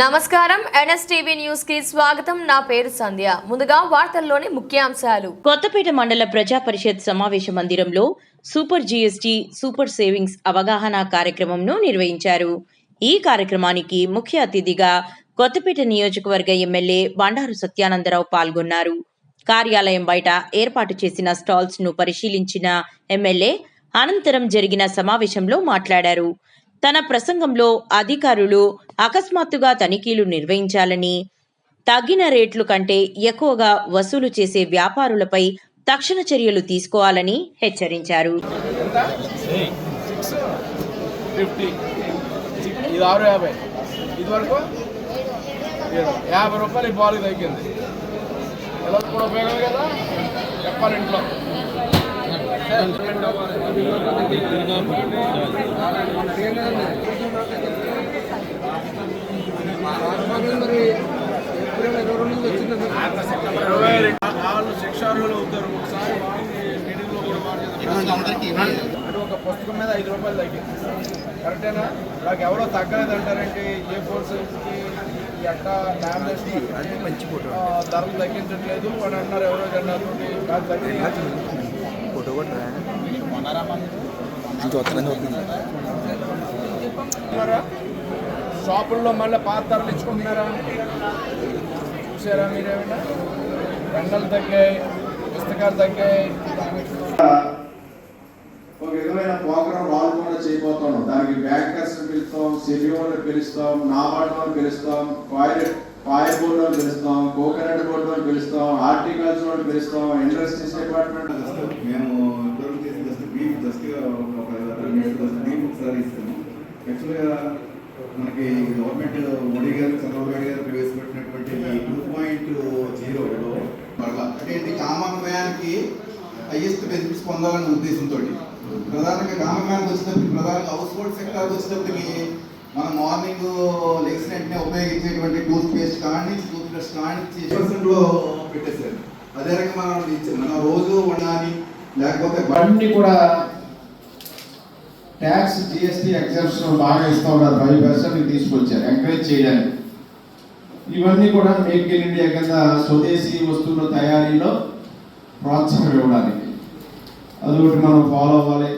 నమస్కారం. ఎన్ఎస్టీవీ న్యూస్కి స్వాగతం. నా పేరు సంధ్య. ముందుగా వార్తల్లోని ముఖ్యాంశాలు. కొత్తపేట మండల ప్రజా పరిషత్ సమావేశ మందిరంలో సూపర్ జీఎస్టీ సూపర్ సేవింగ్స్ అవగాహన కార్యక్రమంను నిర్వహించారు. ఈ కార్యక్రమానికి ముఖ్య అతిథిగా కొత్తపేట నియోజకవర్గ ఎమ్మెల్యే బండారు సత్యానందరావు పాల్గొన్నారు. కార్యాలయం బయట ఏర్పాటు చేసిన స్టాల్స్ను పరిశీలించిన ఎమ్మెల్యే అనంతరం జరిగిన సమావేశంలో మాట్లాడారు. తన ప్రసంగంలో అధికారులు అకస్మాత్తుగా తనిఖీలు నిర్వహించాలని తగ్గిన రేట్లు కంటే ఎక్కువగా వసూలు చేసే వ్యాపారులపై తక్షణ చర్యలు తీసుకోవాలని హెచ్చరించారు. ఫిఫ్టీ ఇది ఆరు యాభై ఇది వరకు ఏడు. యాభై రూపాయలు ఈ బాల్కి తగ్గింది ఎలా కూడా ఉపయోగం కదా? చెప్పాలి ఇంట్లో వాళ్ళు శిక్షార్హులు అవుతారు ఒకసారి మీటింగ్లో కూడా ఒక పుస్తకం మీద ఐదు రూపాయలు తగ్గింది కరెక్టేనా నాకు ఎవరో తగ్గలేదు అంటారంటే ఏ ఫోర్స్ ఎట్ట ల్యామినేషన్ అది మంచి ఫోటో ధరలు తగ్గించట్లేదు అని అన్నారు ఎవరో అన్నారు నాకు తగ్గింది ఫోటో కూడా చూస్తున్నాను ఉన్నారా? షాపుల్లో మళ్ళీ పాత ధరలు ఇచ్చుకుంటున్నారా? చూసారా మీరేమైనా? రంగలు తగ్గాయి పుస్తకాలు తగ్గాయి. ఒక విధమైన ప్రోగ్రామ్ రాళ్ళు కూడా చేయబోతున్నాం. దానికి బ్యాంకర్స్ పిలుస్తాం సెబిఓని పిలుస్తాం నాబార్డ్ అని పిలుస్తాం ఫైర్ ఫైర్ బోర్డు అని పిలుస్తాం కోకోనట్ బోర్డు అని పిలుస్తాం హార్టికల్చర్ అని పిలుస్తాం ఇండస్ట్రీస్ డిపార్ట్మెంట్ మేము యాక్చువల్గా మనకి గవర్నమెంట్ మోడీ గారు చంద్రబాబు నాయుడు గారు ప్రవేశపెట్టినటువంటి టూ పాయింట్ జీరోలో మరలా అంటే ఏంటి కామన్వయానికి హైయెస్ట్ బెనిఫిట్స్ పొందాలనే ఉద్దేశంతో ప్రధానంగా కామన్వయానికి వచ్చినప్పటికి ప్రధానంగా హౌస్ హోల్డ్ సెక్టార్కి వచ్చినప్పటికి మనం మార్నింగ్ లేచిన వెంటనే ఉపయోగించేటువంటి టూత్ పేస్ట్ కానీ టూత్ బ్రష్ కానీ పర్సెంట్లో పెట్టేశారు. అదే రకంగా మనం మనం రోజు ఉండాలి లేకపోతే అన్ని కూడా ట్యాక్స్ జిఎస్టీ ఎగ్జామ్షన్ బాగా ఇస్తా ఉన్నారు. ఫైవ్ పర్సెంట్ తీసుకొచ్చారు. ఎంకరేజ్ చేయడానికి. ఇవన్నీ కూడా మేక్ ఇన్ ఇండియా కింద స్వదేశీ వస్తువుల తయారీలో ప్రోత్సాహం ఇవ్వడానికి. అది ఒకటి మనం ఫాలో అవ్వాలి.